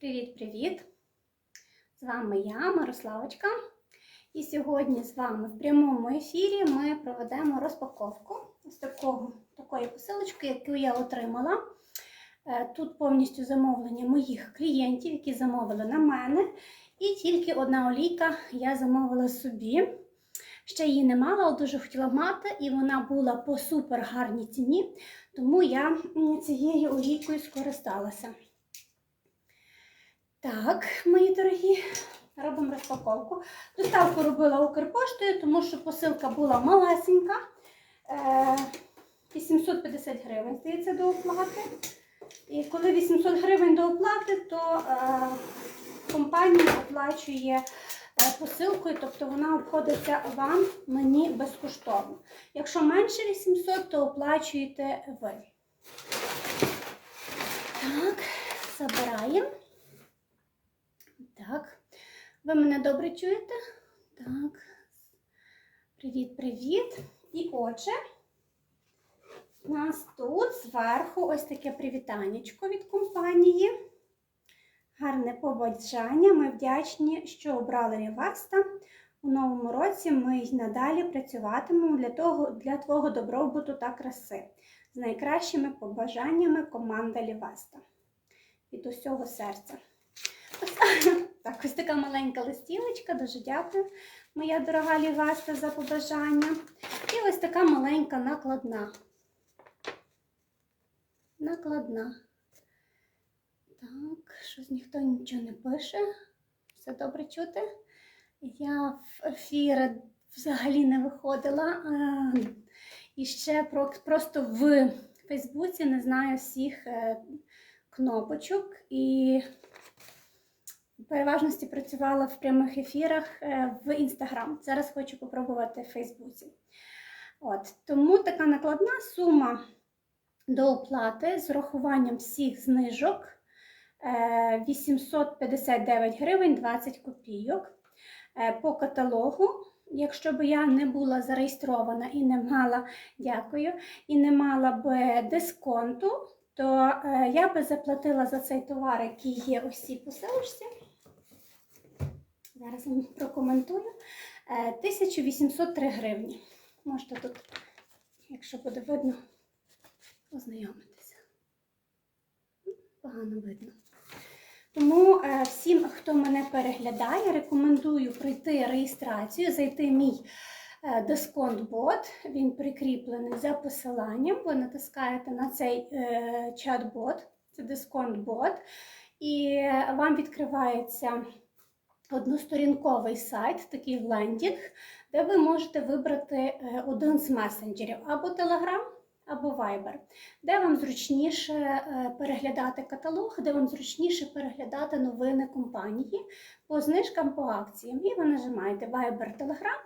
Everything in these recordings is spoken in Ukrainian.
Привіт-привіт! З вами я, Мирославочка. І сьогодні з вами в прямому ефірі ми проведемо розпаковку з такого, такої посилочки, яку я отримала. Е, Тут повністю замовлення моїх клієнтів, які замовили на мене. І тільки одна олійка я замовила собі. Ще її не мала, але дуже хотіла мати, і вона була по супер гарній ціні, тому я цією олійкою скористалася. Так, мої дорогі, робимо розпаковку. Доставку робила Укрпоштою, тому що посилка була малесенька. Е, 850 гривень, здається, до оплати. І коли 800 гривень до оплати, то е, компанія оплачує е, посилкою, тобто вона обходиться вам, мені безкоштовно. Якщо менше 800, то оплачуєте ви. Так, забираємо. Так, ви мене добре чуєте? Так. Привіт-привіт. І отже, у нас тут зверху ось таке привітанечко від компанії. Гарне побажання. Ми вдячні, що обрали Ріваста. У новому році ми й надалі працюватимемо для, того, для твого добробуту та краси. З найкращими побажаннями команда Ліваста. Від усього серця. Так, ось така маленька листівочка, дуже дякую, моя дорога Ліваста, за побажання. І ось така маленька накладна. Накладна. Так, щось ніхто нічого не пише. Все добре чути. Я в ефір взагалі не виходила. І ще просто в Фейсбуці не знаю всіх е, кнопочок. І переважності працювала в прямих ефірах е, в Інстаграм. Зараз хочу попробувати в Фейсбуці. От, тому така накладна сума до оплати з урахуванням всіх знижок е, 859 гривень 20 копійок. Е, По каталогу, якщо б я не була зареєстрована і не мала, дякую, і не мала б дисконту, то е, я би заплатила за цей товар, який є ось цій посилочці. Зараз вам прокоментую. Е, 1803 гривні. Можете тут, якщо буде видно, ознайомитися. Погано видно. Тому е, всім, хто мене переглядає, рекомендую пройти реєстрацію, зайти мій е, дисконт-бот. Він прикріплений за посиланням. Ви натискаєте на цей е, чат-бот, це дисконт-бот, і е, вам відкривається односторінковий сайт, такий лендінг, де ви можете вибрати е, один з месенджерів або Telegram, або Viber, де вам зручніше е, переглядати каталог, де вам зручніше переглядати новини компанії по знижкам по акціям. І ви нажимаєте Viber Telegram,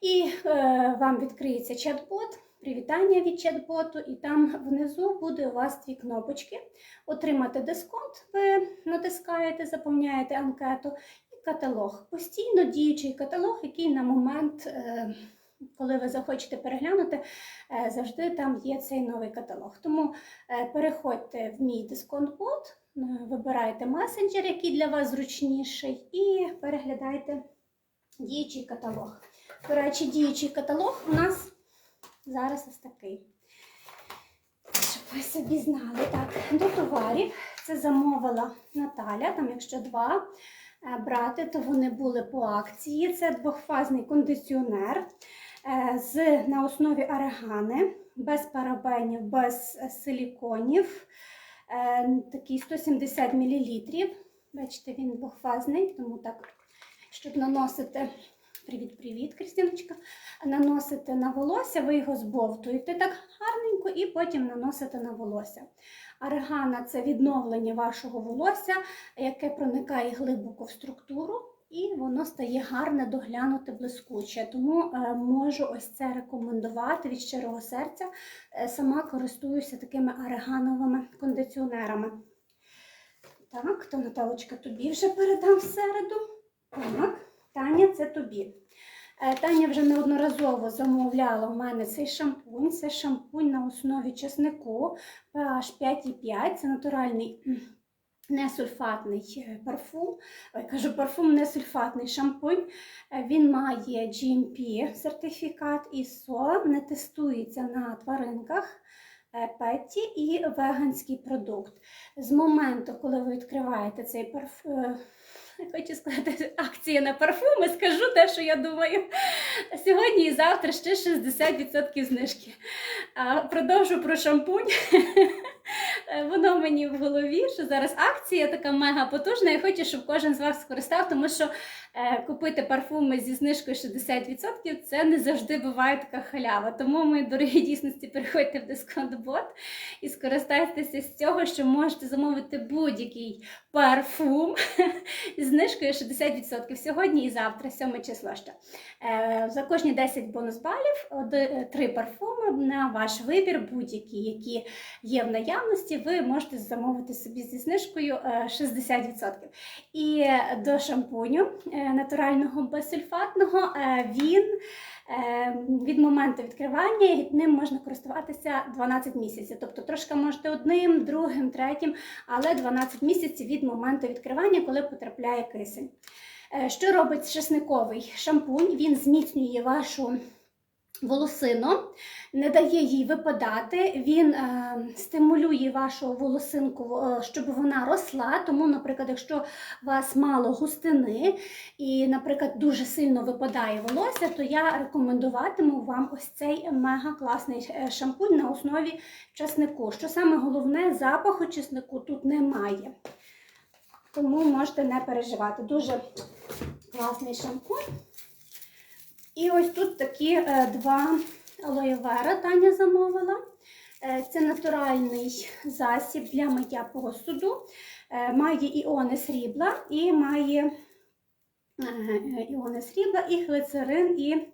і е, вам відкриється чат-бот. Привітання від чат-боту, і там внизу буде у вас дві кнопочки. Отримати дисконт, ви натискаєте, заповняєте анкету, каталог. Постійно діючий каталог, який на момент, е, коли ви захочете переглянути, е, завжди там є цей новий каталог. Тому е, переходьте в мій дисконт-бот, е, вибирайте месенджер, який для вас зручніший, і переглядайте діючий каталог. До речі, діючий каталог у нас зараз ось такий. Щоб ви собі знали. Так, до товарів це замовила Наталя, там якщо два брати, то вони були по акції. Це двохфазний кондиціонер е, з, на основі арегани, без парабенів, без е, силіконів. Е, Такий 170 мл. Бачите, він двохфазний, тому так, щоб наносити. Привіт-привіт, Крістіночка. Наносите на волосся, ви його збовтуєте так гарненько і потім наносите на волосся. Арегана це відновлення вашого волосся, яке проникає глибоко в структуру, і воно стає гарне, доглянуте, блискуче. Тому е, можу ось це рекомендувати від щирого серця. Е, сама користуюся такими арегановими кондиціонерами. Так, то Наталочка тобі вже передам в середу. Так. Таня, це тобі. Е, Таня вже неодноразово замовляла в мене цей шампунь. Це шампунь на основі чеснику pH 5,5. Це натуральний несульфатний е, парфум. Ой, кажу, парфум несульфатний шампунь. Е, Він має GMP сертифікат ISO, не тестується на тваринках. Петті і веганський продукт. З моменту, коли ви відкриваєте цей хочу сказати, акція на парфуми, скажу те, що я думаю. Сьогодні і завтра ще 60% знижки. А продовжу про шампунь. Воно мені в голові, що зараз акція така мега потужна. Я хочу, щоб кожен з вас скористав, тому що купити парфуми зі знижкою 60% це не завжди буває така халява. Тому, мої дорогі дійсності, переходьте в дисконт-бот і скористайтеся з цього, що можете замовити будь-який парфум з знижкою 60% сьогодні і завтра, 7 число ще. Е, За кожні 10 бонус балів, 3 парфуми на ваш вибір, будь-які, які є в наявності, ви можете замовити собі зі знижкою е, 60%. І е, до шампуню е, натурального безсульфатного е, він е, від моменту відкривання ним можна користуватися 12 місяців. Тобто трошки можете одним, другим, третім, але 12 місяців від моменту відкривання, коли потрапляє кисень. Е, Що робить чесниковий шампунь? Він зміцнює вашу волосину, не дає їй випадати, він е, стимулює вашу волосинку, е, щоб вона росла. Тому, наприклад, якщо у вас мало густини і, наприклад, дуже сильно випадає волосся, то я рекомендуватиму вам ось цей мега класний е, шампунь на основі чеснику. Що саме головне, запаху чеснику тут немає. Тому можете не переживати. Дуже класний шампунь. І ось тут такі е, два алоєвера Таня замовила. Е, це натуральний засіб для миття посуду. Е, має іони срібла і має іони срібла, і глицерин, і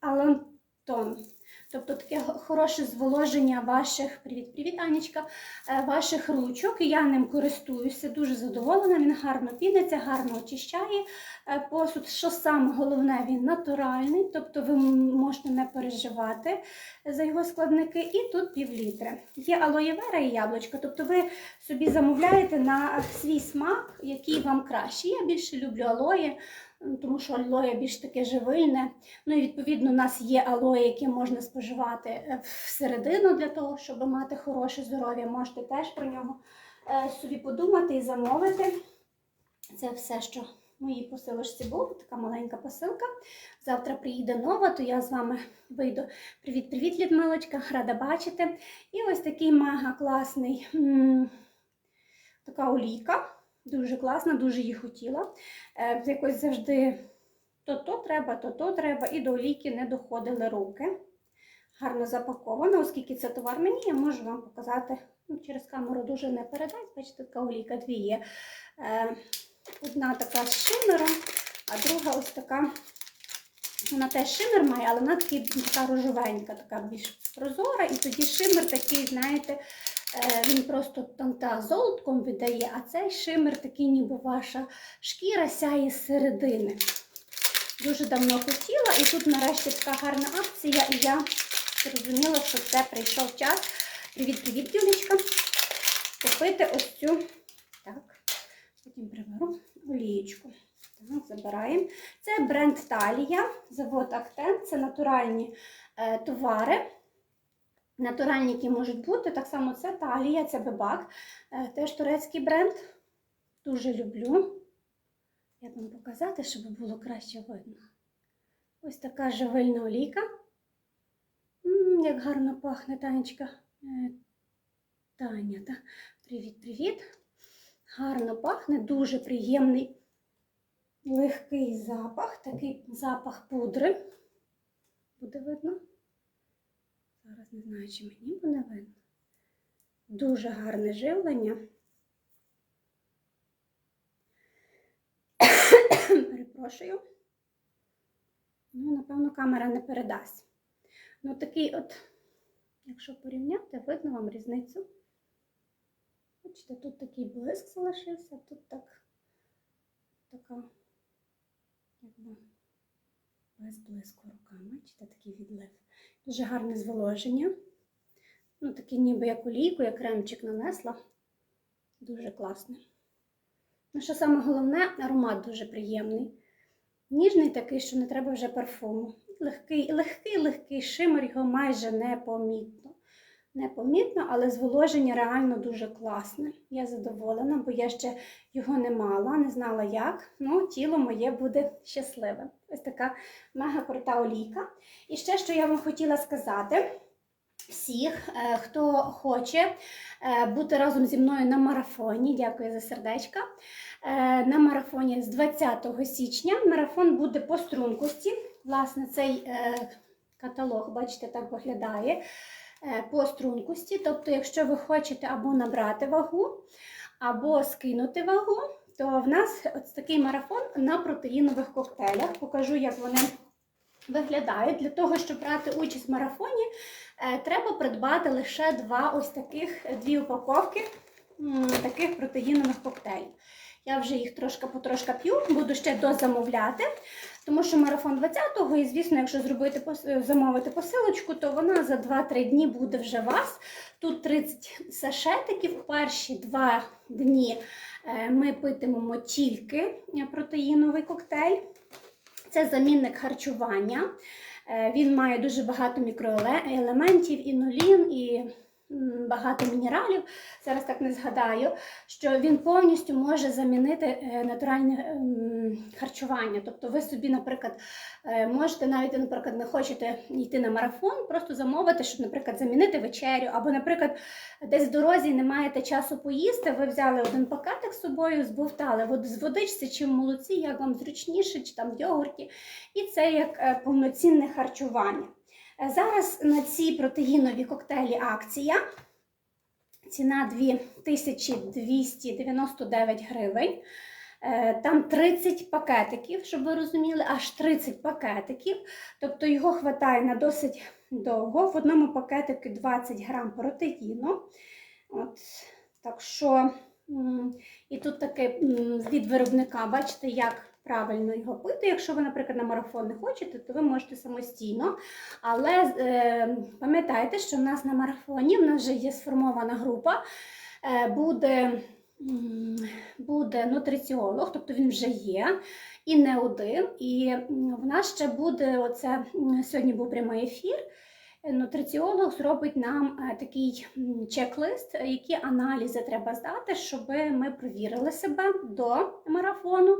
алантон. Тобто таке хороше зволоження ваших привіт, привіт, Анічка, е, ваших ручок. Я ним користуюся, дуже задоволена. Він гарно піниться, гарно очищає е, посуд. Що саме головне, він натуральний, тобто ви можете не переживати за його складники. І тут пів літри. Є алоєвера і яблучко, тобто ви собі замовляєте на свій смак, який вам краще. Я більше люблю алоє. Тому що алоє більш таке живильне. Ну і відповідно у нас є алоє, яке можна споживати е, всередину для того, щоб мати хороше здоров'я. Можете теж про нього е, собі подумати і замовити. Це все, що в моїй посилочці було, така маленька посилка. Завтра приїде нова, то я з вами вийду. Привіт-привіт, Людмилочка, рада бачити. І ось такий мега класний така олійка. Дуже класна, дуже її хотіла. Е, якось завжди то то треба, то то треба, і до олійки не доходили руки. Гарно запакована, оскільки це товар мені, я можу вам показати ну, через камеру дуже не передасть. Бачите, така олійка дві є. Е, одна така з шимером, а друга ось така. Вона теж шимер має, але вона така рожовенька, така більш прозора. І тоді шимер такий, знаєте, він просто там та золотком видає, а цей шимер такий, ніби ваша шкіра сяє з середини. Дуже давно хотіла, і тут нарешті така гарна акція, і я зрозуміла, що це прийшов час. Привіт-привіт, Юлічка. Купити ось цю. Так, потім приберу олієчку. Так, забираємо. Це бренд Талія, завод Актен. Це натуральні е, товари. Натуральні, які можуть бути. Так само це Талія, це Бебак. Е, теж турецький бренд. Дуже люблю. Як вам показати, щоб було краще видно. Ось така живильна олійка. М, як гарно пахне Танечка. Е, Таня, так? Привіт-привіт. Гарно пахне, дуже приємний легкий запах, такий запах пудри. Буде видно? Зараз не знаю, чи мені буде видно. Дуже гарне живлення. Перепрошую. Ну, напевно, камера не передасть. Ну, такий от, якщо порівняти, видно вам різницю. Бачите, тут такий блиск залишився, тут так, така, якби, без блиску рука. Бачите, такий відлив. Дуже гарне зволоження. Ну, такий ніби як олійку, як кремчик нанесла. Дуже класне. Ну, що саме головне, аромат дуже приємний. Ніжний такий, що не треба вже парфуму. Легкий, легкий, легкий шимер, його майже непомітно. Непомітно, але зволоження реально дуже класне. Я задоволена, бо я ще його не мала, не знала як. Ну, тіло моє буде щасливе. Ось така мега крута олійка. І ще, що я вам хотіла сказати всіх, е, хто хоче е, бути разом зі мною на марафоні. Дякую за сердечка. Е, На марафоні з 20 січня марафон буде по стрункості. Власне, цей каталог, бачите, так виглядає по стрункості. Тобто, якщо ви хочете або набрати вагу, або скинути вагу, то в нас ось такий марафон на протеїнових коктейлях. Покажу, як вони виглядають. Для того, щоб брати участь в марафоні, е, треба придбати лише два ось таких дві упаковки таких протеїнових коктейлів. Я вже їх трошки потрошка п'ю, буду ще дозамовляти, тому що марафон 20-го, і звісно, якщо зробити замовити посилочку, то вона за 2-3 дні буде вже вас. Тут 30 сашетиків. Перші два дні е, ми питимемо тільки е, протеїновий коктейль. Це замінник харчування. Е, Він має дуже багато мікроелементів, інулін і багато мінералів. Зараз так не згадаю, що він повністю може замінити е, натуральне харчування. Тобто ви собі, наприклад, е, можете навіть, наприклад, не хочете йти на марафон, просто замовити, щоб, наприклад, замінити вечерю, або, наприклад, десь в дорозі не маєте часу поїсти, ви взяли один пакетик з собою, збовтали з водичці чи в молоці, як вам зручніше, чи там в йогурті. І це як е, повноцінне харчування. Е, Зараз на ці протеїнові коктейлі акція. Ціна 2299 гривень. Е, Там 30 пакетиків, щоб ви розуміли, аж 30 пакетиків. Тобто його вистачає на досить довго. В одному пакетику 20 грам протеїну. От, так що, і тут таке від виробника, бачите, як правильно його пити. Якщо ви, наприклад, на марафон не хочете, то ви можете самостійно. Але е, пам'ятайте, що в нас на марафоні в нас вже є сформована група. Е, буде, буде нутриціолог, тобто він вже є. І не один. І в нас ще буде оце сьогодні був прямий ефір. Нутриціолог зробить нам е, такий чек-лист, які аналізи треба здати, щоб ми провірили себе до марафону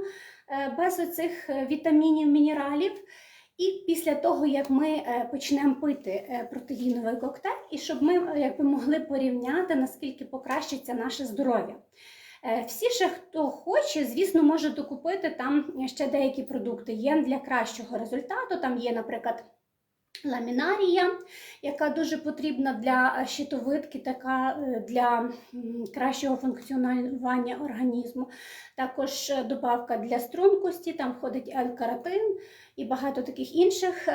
без оцих е, вітамінів, мінералів. І після того, як ми е, почнемо пити е, протеїновий коктейль, і щоб ми е, якби могли порівняти, наскільки покращиться наше здоров'я. Е, Всі ще, хто хоче, звісно, може докупити там ще деякі продукти. Є для кращого результату. Там є, наприклад, ламінарія, яка дуже потрібна для е, щитовидки, така е, для кращого функціонування організму. Також е, добавка для стрункості, там входить L-каротин і багато таких інших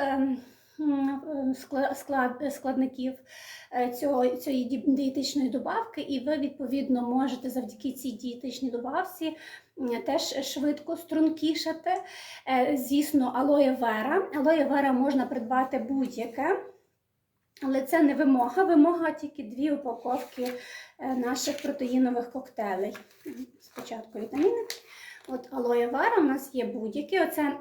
складників цієї дієтичної добавки, і ви відповідно можете завдяки цій дієтичній добавці теж швидко стрункішати. Е, Звісно, алоє вера. Алоє вера можна придбати будь-яке. Але це не вимога. Вимога тільки дві упаковки е, наших протеїнових коктейлей. Спочатку вітаміни. От алоє вера у нас є будь-які. Оце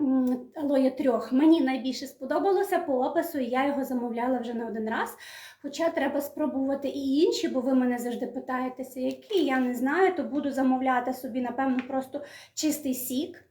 алоє трьох. Мені найбільше сподобалося по опису, і я його замовляла вже не один раз. Хоча треба спробувати і інші, бо ви мене завжди питаєтеся, які я не знаю, то буду замовляти собі, напевно, просто чистий сік.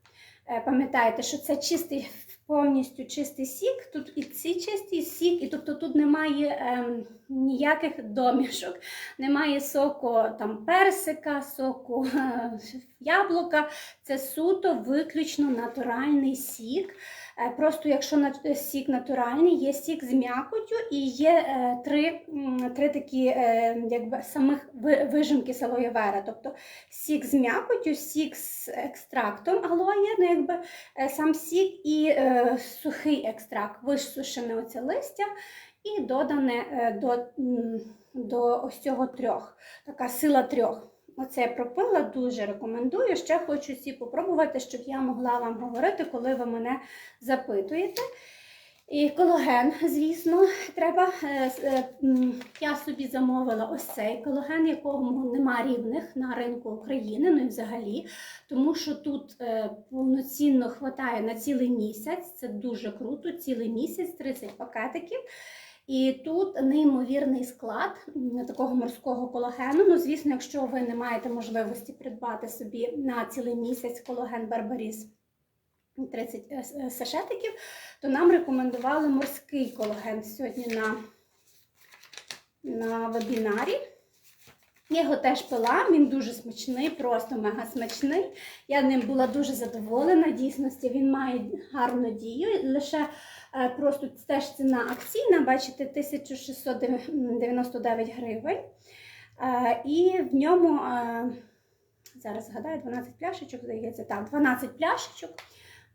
Е, Пам'ятаєте, що це чистий, повністю чистий сік. Тут і ці чисті сік, і тобто тут немає е, ніяких домішок, немає соку там персика, соку е, яблука. Це суто виключно натуральний сік. Е, Просто якщо сік натуральний, є сік з м'якоттю і є е, три, три такі е, якби, самих вижимки з алоє вера. Тобто сік з м'якоттю, сік з екстрактом алоє, ну якби е, сам сік і е, сухий екстракт, висушене оце листя і додане е, до, до ось цього трьох. Така сила трьох. Оце пропила, дуже рекомендую. Ще хочу ці попробувати, щоб я могла вам говорити, коли ви мене запитуєте. І колаген, звісно, треба. Е, е, Я собі замовила ось цей колаген, якого нема рівних на ринку України, ну і взагалі, тому що тут е, повноцінно хватає на цілий місяць. Це дуже круто. Цілий місяць, 30 пакетиків. І тут неймовірний склад такого морського колагену. Ну, звісно, якщо ви не маєте можливості придбати собі на цілий місяць колаген Барбаріс 30 е, е, сашетиків, то нам рекомендували морський колаген сьогодні на, на вебінарі. Я його теж пила, він дуже смачний, просто мега смачний. Я ним була дуже задоволена. Дійсності він має гарну дію. Лише просто теж ціна акційна, бачите, 1699 гривень. Е, і в ньому, е, зараз згадаю, 12 пляшечок, здається, так, 12 пляшечок.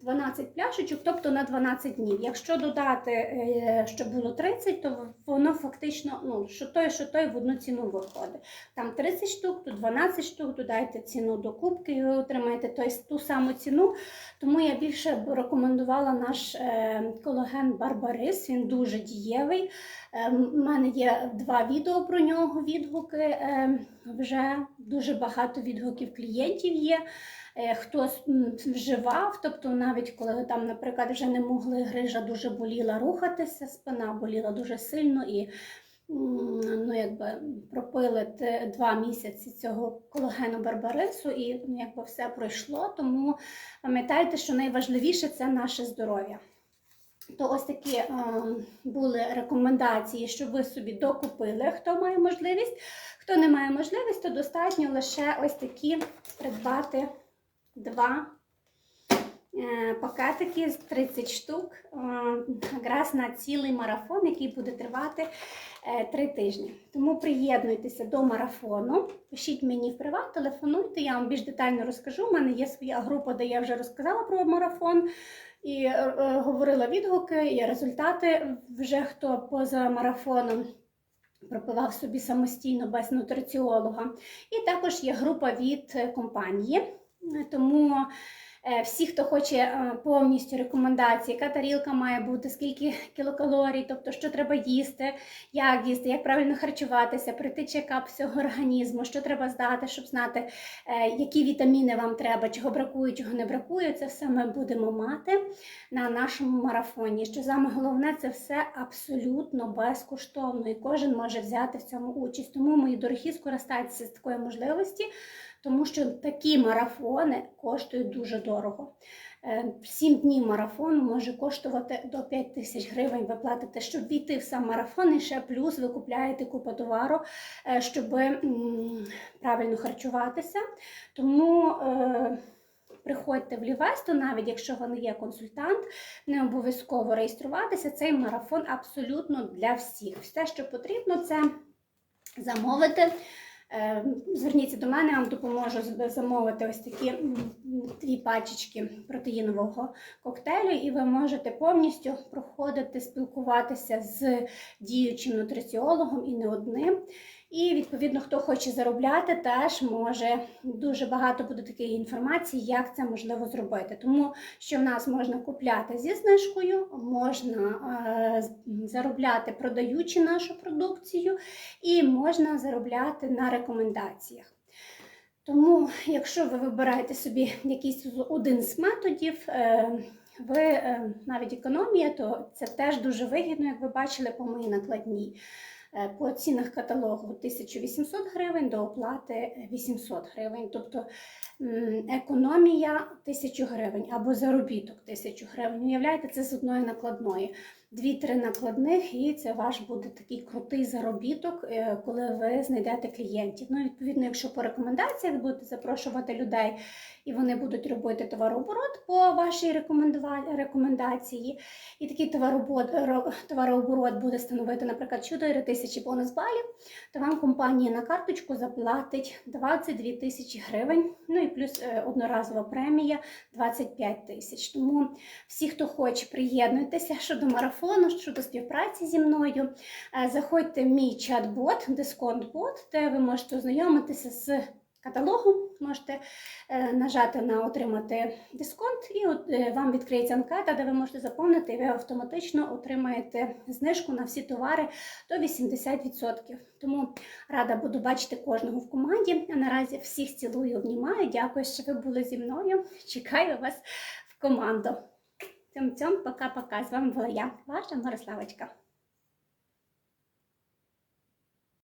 12 пляшечок, тобто на 12 днів. Якщо додати, е, що було 30, то воно фактично, ну, що той, що той в одну ціну виходить. Там 30 штук, тут 12 штук, додайте ціну до кубки і ви отримаєте той, ту саму ціну. Тому я більше рекомендувала наш е, колаген Барбарис, він дуже дієвий. Е, У мене є два відео про нього, відгуки. Е, вже дуже багато відгуків клієнтів є. Е, Хтось вживав, тобто навіть коли там, наприклад, вже не могли грижа дуже боліла рухатися, спина боліла дуже сильно і ну, якби пропили два місяці цього колагену барбарису, і ну, якби все пройшло. Тому пам'ятайте, що найважливіше це наше здоров'я. То ось такі е, були рекомендації, щоб ви собі докупили, хто має можливість. Хто не має можливість, то достатньо лише ось такі придбати два е, пакетики з 30 штук, е, якраз на цілий марафон, який буде тривати е, три тижні. Тому приєднуйтеся до марафону, пишіть мені в приват, телефонуйте, я вам більш детально розкажу. У мене є своя група, де я вже розказала про марафон. І говорила відгуки і результати вже хто поза марафоном пропивав собі самостійно без нутриціолога. І також є група від компанії. Тому всі, хто хоче е, повністю рекомендації, яка тарілка має бути, скільки кілокалорій, тобто що треба їсти, як їсти, як правильно харчуватися, пройти чекап всього організму, що треба здати, щоб знати, е, які вітаміни вам треба, чого бракує, чого не бракує. Це все ми будемо мати на нашому марафоні. Що саме головне, це все абсолютно безкоштовно, і кожен може взяти в цьому участь. Тому, мої дорогі, скористайтеся з такої можливості, тому що такі марафони коштують дуже дорого. Е, Сім днів марафону може коштувати до 5 тисяч гривень. Ви платите, щоб війти в сам марафон, і ще плюс ви купляєте купу товару, е, щоб правильно харчуватися. Тому е, приходьте в Лівесту, навіть якщо ви не є консультант, не обов'язково реєструватися. Цей марафон абсолютно для всіх. Все, що потрібно, це замовити. Е, Зверніться до мене, я вам допоможу замовити ось такі дві пачечки протеїнового коктейлю, і ви можете повністю проходити, спілкуватися з діючим нутриціологом і не одним. І відповідно, хто хоче заробляти, теж може дуже багато буде такої інформації, як це можливо зробити. Тому що в нас можна купляти зі знижкою, можна е, заробляти, продаючи нашу продукцію, і можна заробляти на рекомендаціях. Тому, якщо ви вибираєте собі якийсь один з методів, е, ви е, навіть економія, то це теж дуже вигідно, як ви бачили по моїй накладній. Е, По цінах каталогу 1800 гривень до оплати 800 гривень. Тобто економія 1000 гривень або заробіток 1000 гривень. Уявляєте, це з одної накладної. Дві-три накладних, і це ваш буде такий крутий заробіток, е, коли ви знайдете клієнтів. Ну, відповідно, якщо по рекомендаціях будете запрошувати людей, і вони будуть робити товарооборот по вашій рекомендації, і такий товарооборот, буде становити, наприклад, 4 тисячі бонус балів, то вам компанія на карточку заплатить 22 тисячі гривень. Ну і плюс е, одноразова премія 25 тисяч. Тому всі, хто хоче, приєднуйтеся щодо марафону, щодо співпраці зі мною. Е, Заходьте в мій чат-бот, дисконт-бот, де ви можете ознайомитися з каталогу. Можете е, нажати на отримати дисконт, і от, е, вам відкриється анкета, де ви можете заповнити, і ви автоматично отримаєте знижку на всі товари до 80%. Тому рада буду бачити кожного в команді. А наразі всіх цілую, обнімаю. Дякую, що ви були зі мною. Чекаю вас в команду. Цьом-цьом, пока-пока. З вами була я, ваша Мирославочка.